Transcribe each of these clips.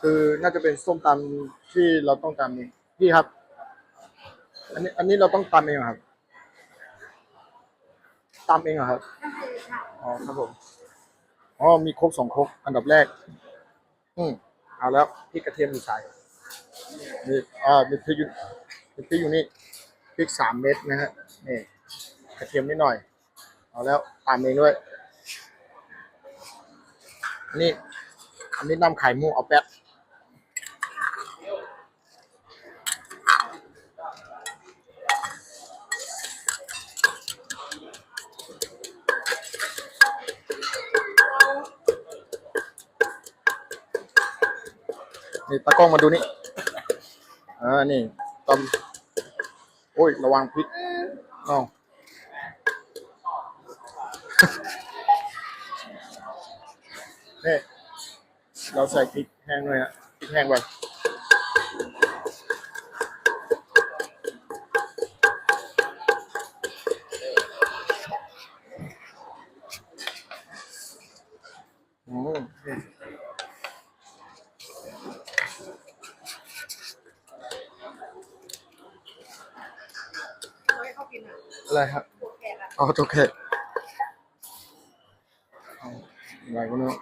คือน่าจะเป็นส้มตำที่เราต้องตำเองพี่ครับ อันนี้ อันนี้เราต้องตำเองเหรอครับตำเองเหรอครับอ๋อครับผมอ๋อมีครกสองครกอันดับแรก อืมเอาแล้วพริกกระเทียมมีใส่มีอ่ามีพริกอยู่มีพริกอยู่นี่พริกสามเม็ดนะฮะนี่กระเทียมนิดหน่อย เอาแล้วตามเองด้วย นี่ อันนี้น้ำไข่มุกเอาแป๊บนี่ตากล้องมาดูนี่อ่านี่ตำโอ้ย ระวังพริกเอ้านี่ เราใส่พริกแห้งด้วยฮะพริกแห้งไปอืมนี่อะไรครับอ๋อโอเคเอาอะไรก็ไม่รู้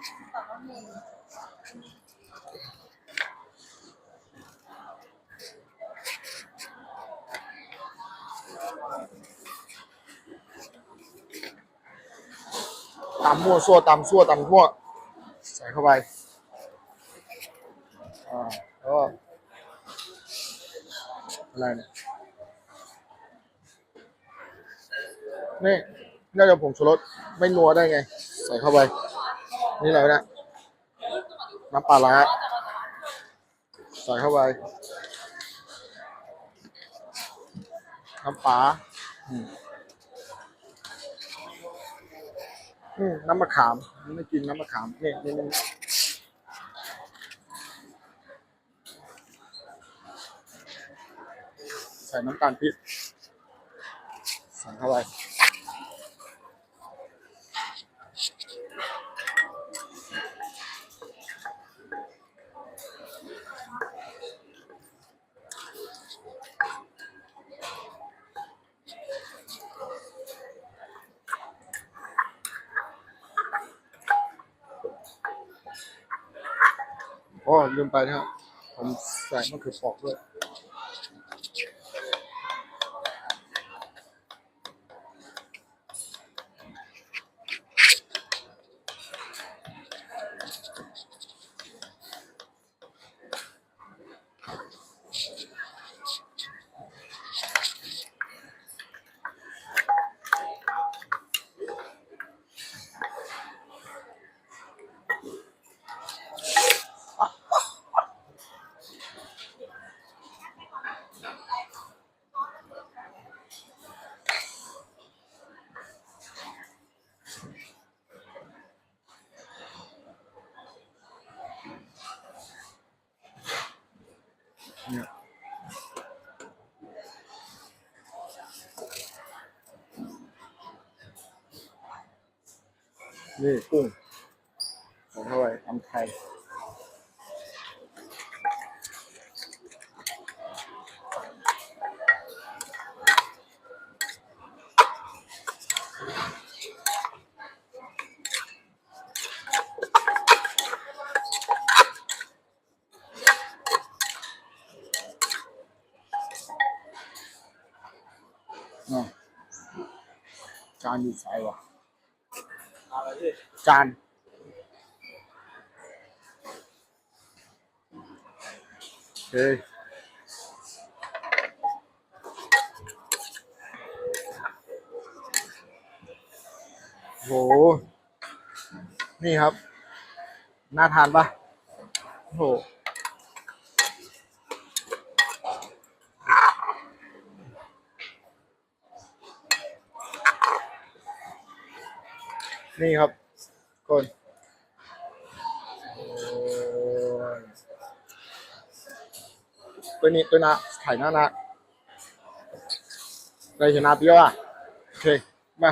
ตำมั่วซั่วตำซั่วตำทั่ว ใส่เข้าไปอ่าแล้วก็อะไรเนี่ยนี่น่าจะผงชูรสไม่นัวได้ไง ใส่เข้าไป นี่อะไรนะน้ำปลาร้าใส่เข้าไปน้ำปลา อืมน้ำมะขามไม่กินน้ำมะขามนี่นี่นี่ใส่น้ำตาลพริกใส่เข้าไป อ๋อลืมไปนะครับผมใส่มะเขือเปอกด้วย เนี่ยนี่กุ้งของเข้าไปตำไท จานอยู่ใส่วะจานเฮ้ยโห นี่ครับ น่าทานปะโห นี่ครับคนตัวนี้ตัวนะไข่หน้านะได้ชนะเปรี้ยวอะ โอเค มา